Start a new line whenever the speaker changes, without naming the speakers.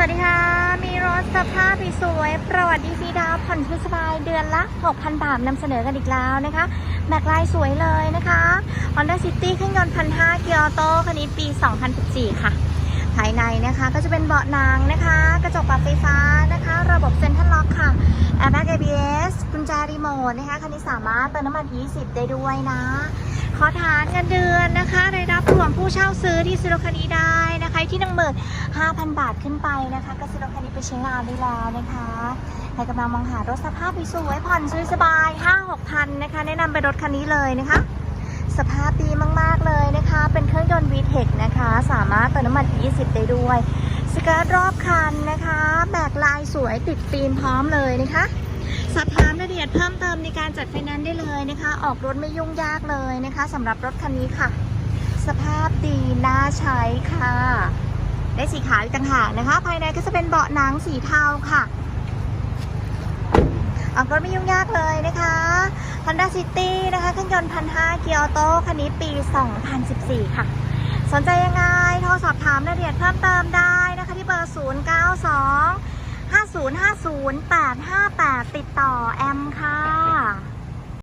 สวัสดีค่ะ มีรถสภาพสวยประวัติดีซีดาวผ่อนสบายเดือนละ 6,000 บาทนำเสนอกันอีกแล้วนะคะแม็กลายสวยเลยนะคะ Honda City เครื่องยนต์พันห้าเกียร์ออโต้คันนี้ปี 2014 ค่ะ ภายในนะคะก็จะเป็นเบาะหนังนะคะ กระจกปรับไฟฟ้านะคะ ระบบเซ็นทรัลล็อกค่ะ Airbag ABS กุญแจรีโมทนะคะ คันนี้สามารถเติมน้ำมัน 20 ได้ด้วยนะ ขอฐานเงินเดือนนะคะรายรับรวม ผู้เช่าซื้อที่ซื้อรถคันนี้ได้นะคะ ที่หนึ่งหมื่นห้าพันบาทขึ้นไปนะคะก็ซื้อรถคันนี้ไปใช้งานได้แล้วนะคะใครกำลังมองหารถสภาพสวยผ่อนสบายๆห้าหกพันนะคะ แนะนำไปรถคันนี้เลยนะคะ สภาพดีมาก ๆ เลยนะคะ เป็นเครื่องยนต์ VTEC นะคะ สามารถเติมน้ำมัน20ได้ด้วยสเกิร์ตรอบคันนะคะแบกลายสวยติดฟิล์มพร้อมเลยนะคะสอบถามรายละเอียดเพิ่มเติมในการจัดไฟแนนซ์ได้เลยนะคะ ออกรถไม่ยุ่งยากเลยนะคะสำหรับรถคันนี้ค่ะ สภาพดีน่าใช้ค่ะ ได้สีขาวอีกต่างหากนะคะ ภายในก็จะเป็นเบาะหนังสีเทาค่ะออกรถไม่ยุ่งยากเลยนะคะ Honda City นะคะเครื่องยนต์พันห้าเกียร์ออโต้คันนี้ปี 2014 ค่ะ สนใจยังไง โทรสอบถามรายละเอียดเพิ่มเติมได้นะคะ ที่เบอร์ 092 5050 858 ติดต่อแอมค่ะ